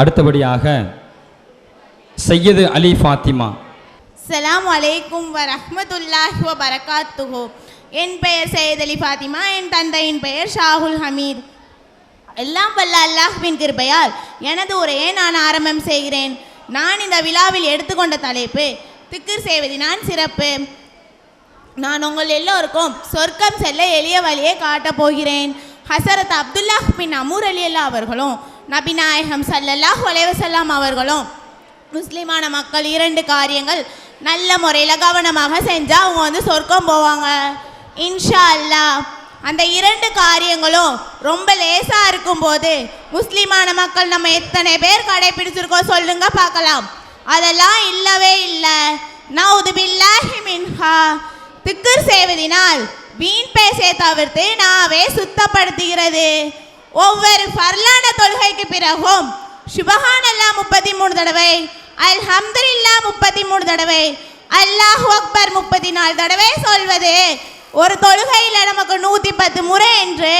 அடுத்தபடியாக சையது அலி ஃபாத்திமா. சலாம் அலைக்கும் வ ரஹ்மத்துல்லாஹி வ பரகாத்துஹு என் பெயர் சையத் அலி ஃபாத்திமா என் தந்தையின் பெயர் ஷாகுல் ஹமீத். எல்லாம் வல்ல அல்லாஹ்வின் கிருபையால் எனது உரையை நான் ஆரம்பம் செய்கிறேன். நான் இந்த விழாவில் எடுத்துக்கொண்ட தலைப்பு திக்கிர் செய்வதினான் சிறப்பு. நான் உங்கள் எல்லோருக்கும் சொர்க்கம் செல்ல எளிய வழியை காட்டப் போகிறேன். ஹசரத் அப்துல்லாஹ் பின் அமூர் அலி அல்லா அவர்களும் நபிநாயகம் சல்லல்லாஹ் ஸல்லல்லாஹு அவர்களும் முஸ்லிமான மக்கள் இரண்டு காரியங்கள் நல்ல முறையில் கவனமாக செஞ்சால் அவங்க வந்து சொர்க்கம் போவாங்க. இன்ஷா அல்லாஹ் அந்த இரண்டு காரியங்களும் ரொம்ப லேசாக இருக்கும்போது முஸ்லிமான மக்கள் நம்ம எத்தனை பேர் கடைபிடிச்சிருக்கோம் சொல்லுங்க பார்க்கலாம். அதெல்லாம் இல்லவே இல்லை. நவுது பில்லாஹி மின்ஹா. திக்கர் செய்வதினால் வீண் பேசை தவிர்த்து நாவே சுத்தப்படுத்துகிறது. ஒவ்வொரு ஃபர்லான தொழுகைக்கு பிறகும் சுபஹானல்லா முப்பத்தி மூணு தடவை அல் ஹம்தில்லா முப்பத்தி மூணு தடவை அல்லாஹ் அக்பர் முப்பத்தி நாலு தடவை சொல்வது. ஒரு தொழுகையில் நமக்கு நூற்றி பத்து முறை என்று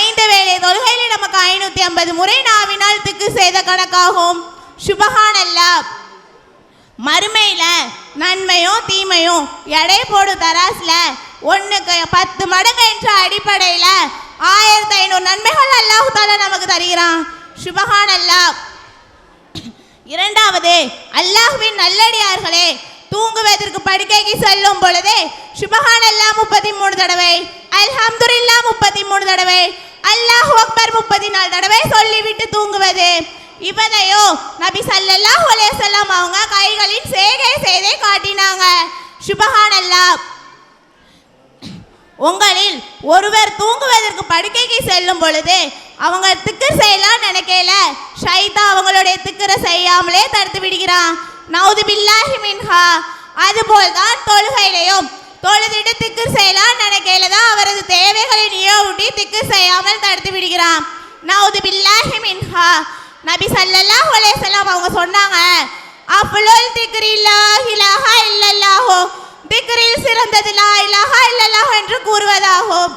ஐந்து வேளை தொழுகையில் நமக்கு ஐநூற்றி ஐம்பது முறை நாவினால் திக்கு செய்த கணக்காகும். சுபஹானல்லா. மறுமையில் நன்மையும் தீமையும் எடை போடு தராசில் ஒன்றுக்கு பத்து மடங்கு என்ற அடிப்படையில் ஆயிரத்தி ஐநூறு நன்மைகள் அல்லாஹு தாலா நமக்கு தருகிறான். சுபஹான் அல்லாஹ் இரண்டாவது அல்லாஹுவின் நல்லடியார்களே தூங்குவதற்கு படுக்கைக்கு செல்லும் பொழுது சுபஹான் அல்லாஹ் முப்பத்தி மூணு தடவை அல்ஹம்துல்லா முப்பத்தி மூணு தடவை அல்லாஹ் அக்பர் முப்பத்தி நாலு தடவை சொல்லிவிட்டு தூங்குவது. இவனையோ நபி சல்லல்லாஹ் அலையசல்லாம் அவங்க கைகளின் சேகை செய்தே காட்டினாங்க. சுபஹான் அல்லாஹ் உங்களில் ஒருவர் தூங்குவதற்கு படுக்கைக்கு செல்லும் பொழுது அவங்க திக்கர் செய்யலாம் நினைக்கல. ஷைதா அவங்களுடைய திக்கரை செய்யாமலே தடுத்து விடுகிறான். நவுது பில்லாஹி மின்ஹா. அதுபோல் தான் தொழுகையிலையும் தொழுதிட்டு திக்கர் செய்யலாம் நினைக்கையில தான் அவரது தேவைகளை நியோவிட்டி திக்கர் செய்யாமல் தடுத்து விடுகிறான். நவுது பில்லாஹி மின்ஹா. நபி சல்லல்லா அலைஹி அவங்க சொன்னாங்க அஃலுல் திக்ரி லா இலாஹா இல்லல்லாஹோ. திக்ரில் சிறந்தது லா இலாஹா ஆகும்.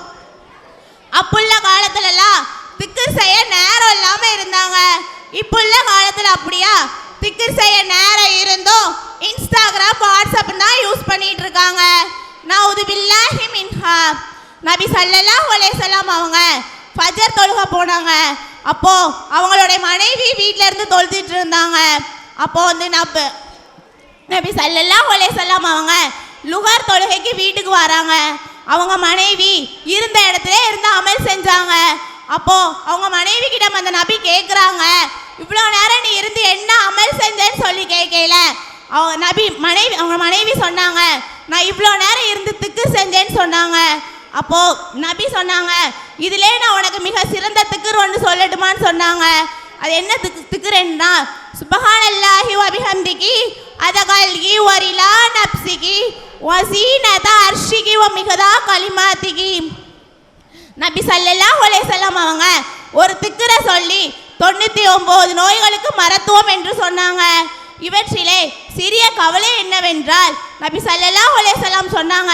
அப்புள்ள காலத்துலலாம் திக்கர் செய்ய நேரம் இல்லாம இருந்தாங்க. இப்புள்ள காலத்துல அப்படியா? திக்கர் செய்ய நேரம் இருந்தும் இன்ஸ்டாகிராம் வாட்ஸ்அப் தான் யூஸ் பண்ணிட்டு இருக்காங்க. நான் உது வில்லாஹி மின்ஹா. நபி ஸல்லல்லாஹு அலைஹி வஸல்லம் அவங்க ஃபஜர் தொழுக போனாங்க. அப்போ அவங்களுடைய மனைவி வீட்ல இருந்து தொழுதிட்டு இருந்தாங்க. அப்போ வந்து நப நபி ஸல்லல்லாஹு அலைஹி வஸல்லம் அவங்க லுகர் தொழுகைக்கு வீட்டுக்கு வராங்க. அவங்க மனைவி இருந்த இடத்துல இருந்து அமல் செஞ்சாங்க. அப்போ அவங்க மனைவி கிட்ட அந்த நபி கேட்குறாங்க இவ்வளோ நேரம் நீ இருந்து என்ன அமல் செஞ்சேன்னு சொல்லி கேட்கல அவங்க நபி மனைவி அவங்க மனைவி சொன்னாங்க நான் இவ்வளோ நேரம் இருந்து திக்கு செஞ்சேன்னு சொன்னாங்க. அப்போ நபி சொன்னாங்க இதிலே நான் உனக்கு மிக சிறந்த திக்குர் ஒன்று சொல்லட்டுமான்னு சொன்னாங்க. அது என்ன திக்கு திக்குறேன்னா சுபஹானல்லாஹி வபிஹம்திகி வரிலா நப்சிகி வசீனத அர்ஷிகி வ மிகதா கலிமாத்திகி நபி சல்லல்லா அலைஹி வஸல்லம் அவங்க ஒரு திக்கரை சொல்லி தொண்ணூற்றி ஒம்பது நோய்களுக்கு மருத்துவம் என்று சொன்னாங்க. இவற்றிலே சிறிய கவலை என்னவென்றால் நபி சல்லல்லா அலைஹி சொன்னாங்க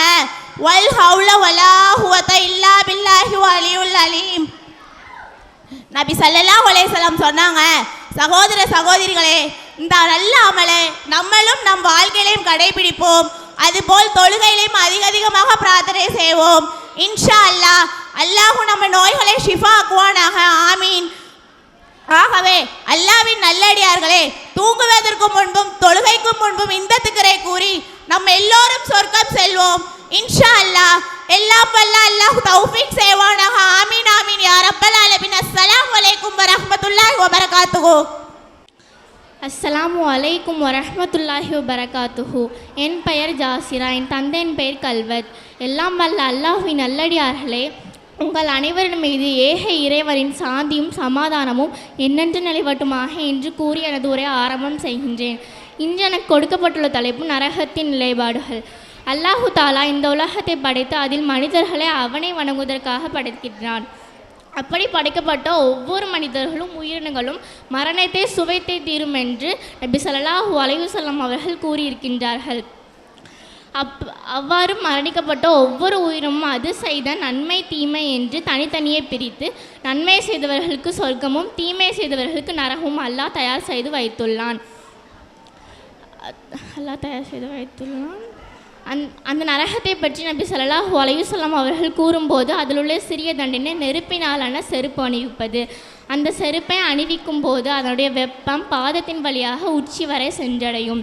வல் ஹவுல வலா ஹுவத இல்லா பில்லாஹி வலியுல் அலீம். நபி சல்லல்லா அலைஹி சொன்னாங்க சகோதர சகோதரிகளே இந்த நல்ல அமலை நம்மளும் நம் வாழ்க்கையிலையும் கடைபிடிப்போம். அதுபோல் தொழுகையிலையும் அதிக அதிகமாக பிரார்த்தனை செய்வோம். இன்ஷா அல்லாஹ் அல்லாஹு நம்ம நோய்களை ஷிஃபா ஆக்குவானாக. ஆமீன். ஆகவே அல்லாவின் நல்லடியார்களே தூங்குவதற்கு முன்பும் தொழுகைக்கு முன்பும் இந்த திக்கரை கூறி நம்ம எல்லோரும் சொர்க்கம் செல்வோம். இன்ஷா அல்லாஹ் எல்லா வல்ல அல்லாஹ் தௌஃபிக் செய்வானாக. ஆமீன் ஆமீன். யா ரப்பல் ஆலமீன். அஸ்ஸலாமு அலைக்கும் வரஹ்மத்துல்லாஹி வபரகாத்துஹு. அஸ்ஸலாமு அலைக்கும் வரஹ்மத்துல்லாஹி வபரகாத்துஹு. என் பெயர் ஜாசிரா என் தந்தையின் பெயர் கல்வத். எல்லாம் வல்ல அல்லாஹுவின் நல்லடியார்களே உங்கள் அனைவரின் மீது ஏக இறைவரின் சாந்தியும் சமாதானமும் என்னென்று நிலைவட்டுமாக என்று கூறி எனது உரை ஆரம்பம் செய்கின்றேன். இன்று எனக்கு கொடுக்கப்பட்டுள்ள தலைப்பு நரகத்தின் நிலைப்பாடுகள். அல்லாஹு தாலா இந்த உலகத்தை படைத்து அதில் மனிதர்களை அவனை வணங்குவதற்காக படைக்கின்றான் அப்படி படைக்கப்பட்ட ஒவ்வொரு மனிதர்களும் உயிரினங்களும் மரணத்தை சுவைத்தே தீரும் என்று நபி ஸல்லல்லாஹு அலைஹி அவர்கள் கூறியிருக்கின்றார்கள். அப் அவ்வாறு மரணிக்கப்பட்ட ஒவ்வொரு உயிரும் அது செய்த நன்மை தீமை என்று தனித்தனியே பிரித்து நன்மை செய்தவர்களுக்கு சொர்க்கமும் தீமை செய்தவர்களுக்கு நரகமும் அல்லாஹ் தயார் செய்து வைத்துள்ளான். அல்லாஹ் தயார் செய்து வைத்துள்ளான். அந் அந்த நரகத்தை பற்றி நபி ஸல்லல்லாஹு அலைஹி அவர்கள் கூறும்போது அதில் உள்ள சிறிய தண்டனை நெருப்பினாலான செருப்பு அணிவிப்பது. அந்த செருப்பை அணிவிக்கும் போது அதனுடைய வெப்பம் பாதத்தின் வழியாக உச்சி வரை சென்றடையும்.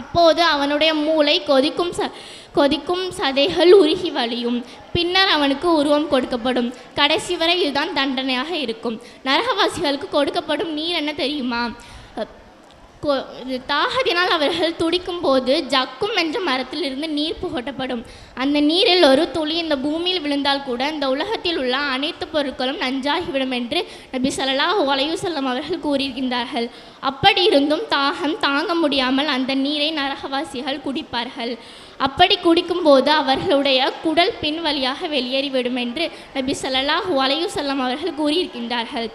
அப்போது அவனுடைய மூளை கொதிக்கும் ச கொதிக்கும் சதைகள் உருகி வழியும். பின்னர் அவனுக்கு உருவம் கொடுக்கப்படும். கடைசி வரை இதுதான் தண்டனையாக இருக்கும். நரகவாசிகளுக்கு கொடுக்கப்படும் நீர் என்ன தெரியுமா? தாகத்தினால் அவர்கள் துடிக்கும் போது ஜக்கும் என்ற மரத்திலிருந்து நீர் புகட்டப்படும். அந்த நீரில் ஒரு துளி இந்த பூமியில் விழுந்தால் கூட இந்த உலகத்தில் உள்ள அனைத்து பொருட்களும் நஞ்சாகிவிடும் என்று நபி ஸல்லல்லாஹு வலையுசல்லம் அவர்கள் கூறியிருக்கின்றார்கள். அப்படி இருந்தும் தாகம் தாங்க முடியாமல் அந்த நீரை நரகவாசிகள் குடிப்பார்கள். அப்படி குடிக்கும்போது அவர்களுடைய குடல் பின் வழியாக வெளியேறிவிடும் என்று நபி ஸல்லல்லாஹு வலையுசல்லம் அவர்கள் கூறியிருக்கின்றார்கள்.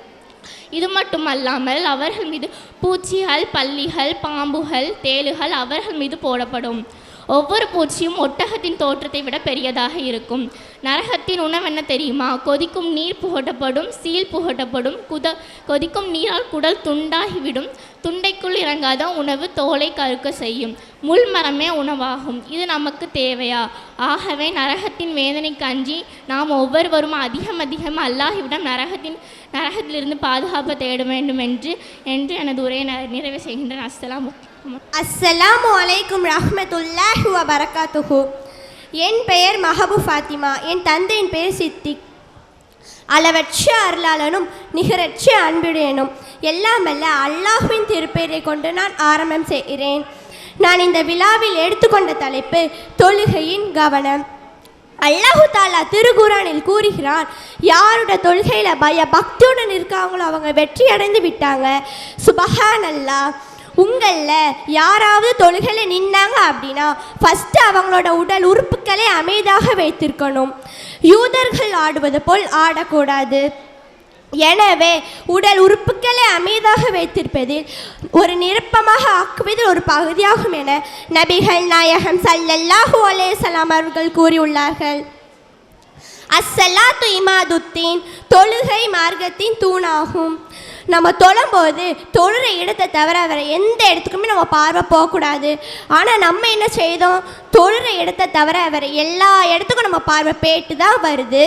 இது மட்டுமல்லாமல் அவர்கள் மீது பூச்சிகள் பல்லிகள் பாம்புகள் தேளுகள் அவர்கள் மீது போடப்படும். ஒவ்வொரு பூச்சியும் ஒட்டகத்தின் தோற்றத்தை விட பெரியதாக இருக்கும். நரகத்தின் உணவு என்ன தெரியுமா? கொதிக்கும் நீர் புகட்டப்படும் சீல் புகட்டப்படும் குத கொதிக்கும் நீரால் குடல் துண்டாகிவிடும். துண்டைக்குள் இறங்காத உணவு தோலை கருக்க செய்யும். முள் மரமே உணவாகும். இது நமக்கு தேவையா? ஆகவே நரகத்தின் வேதனைக்கு அஞ்சி நாம் ஒவ்வொருவரும் அதிகம் அதிகம் அல்லாஹிவிடம் நரகத்தின் நரகத்திலிருந்து பாதுகாப்பு தேட வேண்டும் என்று என்று எனது உரையை ந- நிறைவு செய்கின்றேன். அஸ்ஸலாமு அஸ்ஸலாமு அலைக்கும் ரஹ்மத்துல்லாஹி வ என் பெயர் மஹபு ஃபாத்திமா. என் தந்தையின் பெயர் சித்திக். அளவற்ற அருளாளனும் நிகரற்ற அன்புடையனும். எல்லாம் அல்ல அல்லாஹ்வின் திருப்பெயரை கொண்டு நான் ஆரம்பம் செய்கிறேன். நான் இந்த விழாவில் எடுத்துக்கொண்ட தலைப்பு தொழுகையின் கவனம். அல்லாஹு தாலா திருக்குறானில் கூறுகிறான் யாரோட தொழுகையில் பய பக்தியுடன் இருக்காங்களோ அவங்க வெற்றி அடைந்து விட்டாங்க. சுபஹான் அல்லாஹ் உங்களில் யாராவது தொழுகையில் நின்னாங்க அப்படின்னா ஃபஸ்ட்டு அவங்களோட உடல் உறுப்புகளை அமைதியாக வைத்திருக்கணும். யூதர்கள் ஆடுவது போல் ஆடக்கூடாது. எனவே உடல் உறுப்புகளை அமைதாக வைத்திருப்பதில் ஒரு நிரப்பமாக ஆக்குவதில் ஒரு பகுதியாகும் என நபிகள் நாயகம் சல்லல்லாஹு அலேசலாம் அவர்கள் கூறியுள்ளார்கள். அஸ்ஸலாத்து இமாதுத்தீன் தொழுகை மார்க்கத்தின் தூணாகும். நம்ம தொழும்போது தொழுற இடத்தை தவிர வேற எந்த இடத்துக்குமே நம்ம பார்வை போகக்கூடாது. ஆனால் நம்ம என்ன செய்தோம்? தொழுற இடத்தை தவிர வேற எல்லா இடத்துக்கும் நம்ம பார்வை போயிட்டு தான் வருது.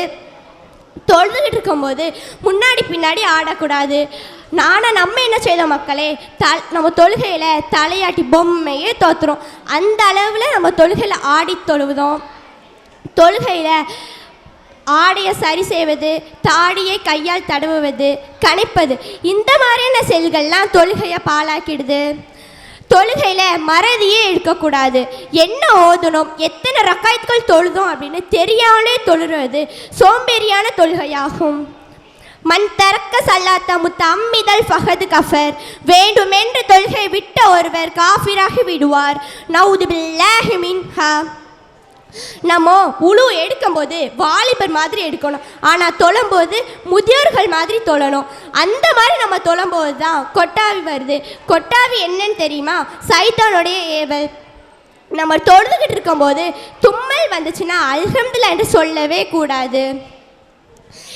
தொழுதுகிட்டு இருக்கும்போது முன்னாடி பின்னாடி ஆடக்கூடாது. நானாக நம்ம என்ன செய்தோம் மக்களே? த நம்ம தொழுகையில் தலையாட்டி பொம்மையே தோற்றுறோம் அந்த அளவில் நம்ம தொழுகையில் ஆடி தொழுவுதோம். தொழுகையில் ஆடையை சரி செய்வது தாடியை கையால் தடவுவது கலைப்பது இந்த மாதிரியான செயல்கள்லாம் தொழுகையை பாழாக்கிடுது. தொழுகையில் மறதியே இருக்கக்கூடாது. என்ன ஓதணும் எத்தனை ரக்காயத்துக்கள் தொழுதும் அப்படின்னு தெரியாமலே தொழுறது சோம்பேறியான தொழுகையாகும். மண் தரக்க சல்லாத்த முத்த அம்மிதல் ஃபஹது கஃபர். வேண்டுமென்று தொழுகை விட்ட ஒருவர் காஃபிராகி விடுவார். நவுது பில்லாஹி மின்ஹா. நம்ம உழு எடுக்கும்போது வாலிபர் மாதிரி எடுக்கணும். ஆனால் தொழும்போது முதியோர்கள் மாதிரி தொழணும். அந்த மாதிரி நம்ம தொழும்போது தான் கொட்டாவி வருது. கொட்டாவி என்னன்னு தெரியுமா? சைத்தானுடைய ஏவல். நம்ம தொழுதுகிட்டு இருக்கும்போது தும்மல் வந்துச்சுன்னா அல்ஹம்துலில்லாஹ் என்று சொல்லவே கூடாது.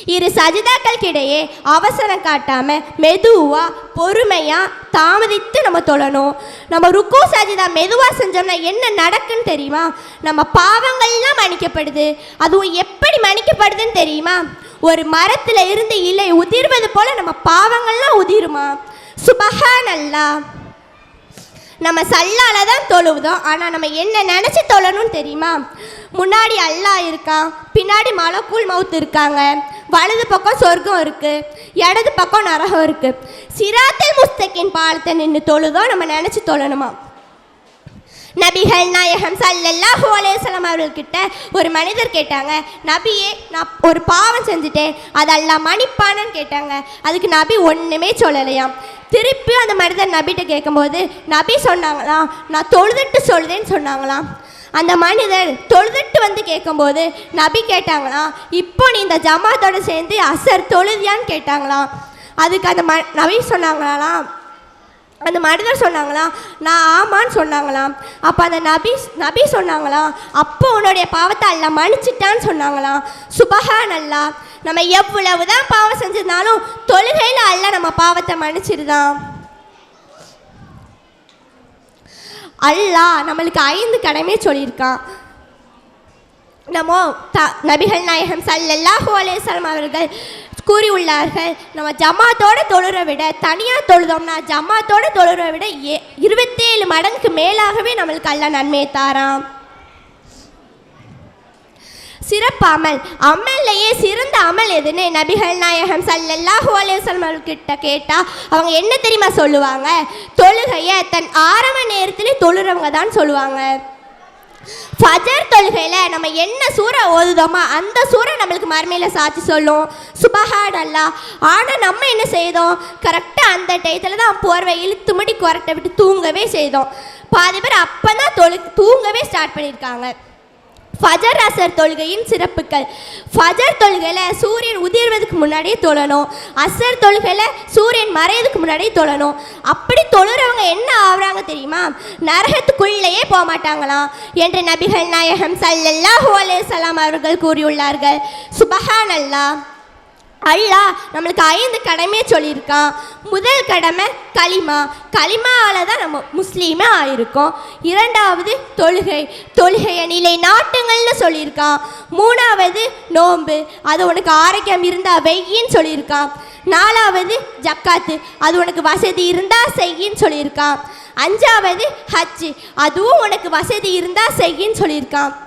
இரு சஜிதாக்களுக்கிடையே அவசரம் காட்டாம மெதுவா பொறுமையா தாமதித்து நம்ம தொழணும். நம்ம ருக்கு சஜிதா மெதுவா செஞ்சோம்னா என்ன நடக்குன்னு தெரியுமா? நம்ம பாவங்கள்லாம் மன்னிக்கப்படுது. அதுவும் எப்படி மன்னிக்கப்படுதுன்னு தெரியுமா? ஒரு மரத்துல இருந்து இலை உதிர்வது போல நம்ம பாவங்கள்லாம் உதிருமா? சுபஹான் அல்லா நம்ம சல்லால தான் தொழுவுதோம். ஆனால் நம்ம என்ன நினச்சி தொழணும்னு தெரியுமா? முன்னாடி அல்லாஹ் இருக்கான் பின்னாடி மலக்கூல் மவுத் இருக்காங்க. வலது பக்கம் சொர்க்கம் இருக்குது இடது பக்கம் நரகம் இருக்குது சிராத்தல் முஸ்தகின் பாலத்தை நின்று தொழுதோம் நம்ம நினச்சி தொழணுமா? நபிகள் நாயகம் சல்லல்லாஹு அலேசலம் வஸல்லம் அவர்கள்கிட்ட ஒரு மனிதர் கேட்டாங்க நபியே நான் ஒரு பாவம் செஞ்சுட்டேன் அதெல்லாம் மன்னிப்பானன்னு கேட்டாங்க. அதுக்கு நபி ஒன்றுமே சொல்லலையாம். திருப்பி அந்த மனிதர் நபிகிட்ட கேட்கும்போது நபி சொன்னாங்களாம் நான் தொழுதுட்டு சொல்லுதேன்னு சொன்னாங்களாம். அந்த மனிதர் தொழுதுட்டு வந்து கேட்கும்போது நபி கேட்டாங்களாம் இப்போ நீ இந்த ஜமாத்தோடு சேர்ந்து அசர் தொழுதியான்னு கேட்டாங்களாம். அதுக்கு அந்த ம நபி சொன்னாங்களாம் அந்த மனிதர் சொன்னாங்களாம் நான் ஆமான்னு சொன்னாங்களாம் அப்போ அந்த நபி நபி சொன்னாங்களாம் அப்போ உன்னுடைய பாவத்தை அல்ல மன்னிச்சிட்டான்னு சொன்னாங்களாம் சுபஹான் அல்லா நம்ம எவ்வளவு தான் பாவம் செஞ்சிருந்தாலும் தொழுகையில் அல்ல நம்ம பாவத்தை மன்னிச்சிருதான். அல்லாஹ் நம்மளுக்கு ஐந்து கடமை சொல்லியிருக்கான். நம்ம த நபிகள் நாயகம் சல்லல்லாஹு அலைஹிஸ்ஸலாம் அவர்கள் கூறியுள்ளார்கள். நம்ம ஜமாத்தோட தொழுற விட தனியாக தொழுதோம்னா ஜமாத்தோட தொழுற விட ஏ இருபத்தேழு மடங்குக்கு மேலாகவே நம்மளுக்கு அல்ல நன்மையை தாராம். சிறப்பாமல் அமல்லையே சிறந்த அமல் எதுன்னு நபிகள் நாயகம் சல்லல்லாஹு அலைஹிஸ்ஸலாம் அவர்கிட்ட கேட்டால் அவங்க என்ன தெரியுமா சொல்லுவாங்க? தொழுகையை தன் ஆரம்ப நேரத்திலே தொழுறவங்க தான் சொல்லுவாங்க. ஃபஜர் தொழுகையில் நம்ம என்ன சூறை ஓதுதோமோ அந்த சூறை நம்மளுக்கு மறுமையில் சாட்சி சொல்லும். சுபஹான் அல்லா ஆனால் நம்ம என்ன செய்தோம்? கரெக்டாக அந்த டயத்தில் தான் போர்வை இழுத்து முடி குரட்டை விட்டு தூங்கவே செய்தோம். பாதி பேர் அப்போ தான் தொழு தூங்கவே ஸ்டார்ட் பண்ணியிருக்காங்க ஃபஜர் அசர் தொழுகையின் சிறப்புகள். ஃபஜர் தொழுகையில் சூரியன் உதிர்வதுக்கு முன்னாடியே தொழணும். அசர் தொழுகையில் சூரியன் மறையதுக்கு முன்னாடியே தொழணும். அப்படி தொழுறவங்க என்ன ஆகுறாங்க தெரியுமா? நரகத்துக்குள்ளேயே போக மாட்டாங்களாம். என்று நபிகள் நாயகம் சல்லல்லாஹு சலாம் அவர்கள் கூறியுள்ளார்கள். சுபஹான் அல்லா அல்லாஹ் நம்மளுக்கு ஐந்து கடமையை சொல்லியிருக்கான். முதல் கடமை களிமா. களிமாவால் தான் நம்ம முஸ்லீமே ஆயிருக்கோம். இரண்டாவது தொழுகை. தொழுகையை நிலை நாட்டுங்கள்னு சொல்லியிருக்கான். மூணாவது நோன்பு. அது உனக்கு ஆரோக்கியம் இருந்தால் வெய்யின்னு சொல்லியிருக்கான். நாலாவது ஜக்காத்து. அது உனக்கு வசதி இருந்தால் செய்யின்னு சொல்லியிருக்கான். அஞ்சாவது ஹஜ்ஜு. அதுவும் உனக்கு வசதி இருந்தால் செய்யின்னு சொல்லியிருக்கான்.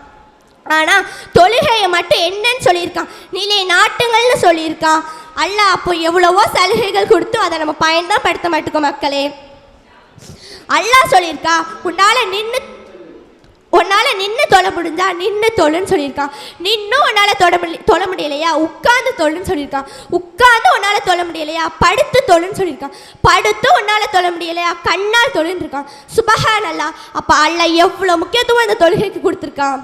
ஆனால் தொழுகையை மட்டும் என்னன்னு சொல்லியிருக்கான். நிலை நாட்டுங்கள்னு சொல்லியிருக்கான். அல்ல அப்போ எவ்வளவோ சலுகைகள் கொடுத்து அதை நம்ம பயன்தான் படுத்த மாட்டோம் மக்களே. அல்லாஹ் சொல்லியிருக்கா உன்னால் நின்று உன்னால் நின்று தொலை முடிஞ்சா நின்று தொழுன்னு சொல்லியிருக்கான். நின்னும் உன்னால் தொட முடி தொழ முடியலையா? உட்காந்து தொழுன்னு சொல்லியிருக்கான். உட்காந்து உன்னால் தொழ முடியலையா? படுத்து தொழுன்னு சொல்லியிருக்கான். படுத்து உன்னால் தொழ முடியலையா? கண்ணால் தொழுன்னு இருக்கான். சுபஹான் அல்லா அப்போ அல்ல எவ்வளோ முக்கியத்துவம் இந்த தொழுகைக்கு கொடுத்துருக்கான்?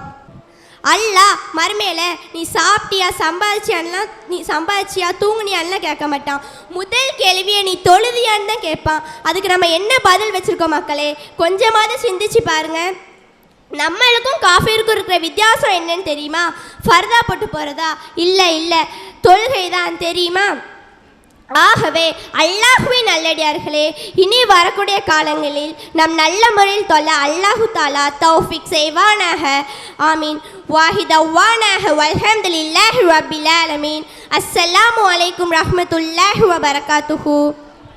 அல்லா மறுமையில் நீ சாப்பிட்டியா சம்பாதிச்சியான்லாம் நீ சம்பாதிச்சியா தூங்குனியான்லாம் கேட்க மாட்டான். முதல் கேள்வியை நீ தொழுதியான்னு தான் கேட்பான். அதுக்கு நம்ம என்ன பதில் வச்சுருக்கோம் மக்களே? கொஞ்சமாவது சிந்திச்சு பாருங்க. நம்மளுக்கும் காஃபிருக்கும் இருக்கிற வித்தியாசம் என்னன்னு தெரியுமா? ஃபர்தா போட்டு போகிறதா இல்லை இல்லை. தொழுகை தான் தெரியுமா? ஆகவே அல்லாஹுவின் நல்லடியார்களே இனி வரக்கூடிய காலங்களில் நம் நல்ல முறையில் தொல்ல அல்லாஹு தாலா தௌஃபிக் செய்வானாக. ஆமீன். வாஹிதவானாக வல்ஹம்துலில்லாஹி ரபில் ஆலமீன். அஸ்ஸலாமு அலைக்கும் ரஹ்மத்துல்லாஹி வபரகாத்துஹூ.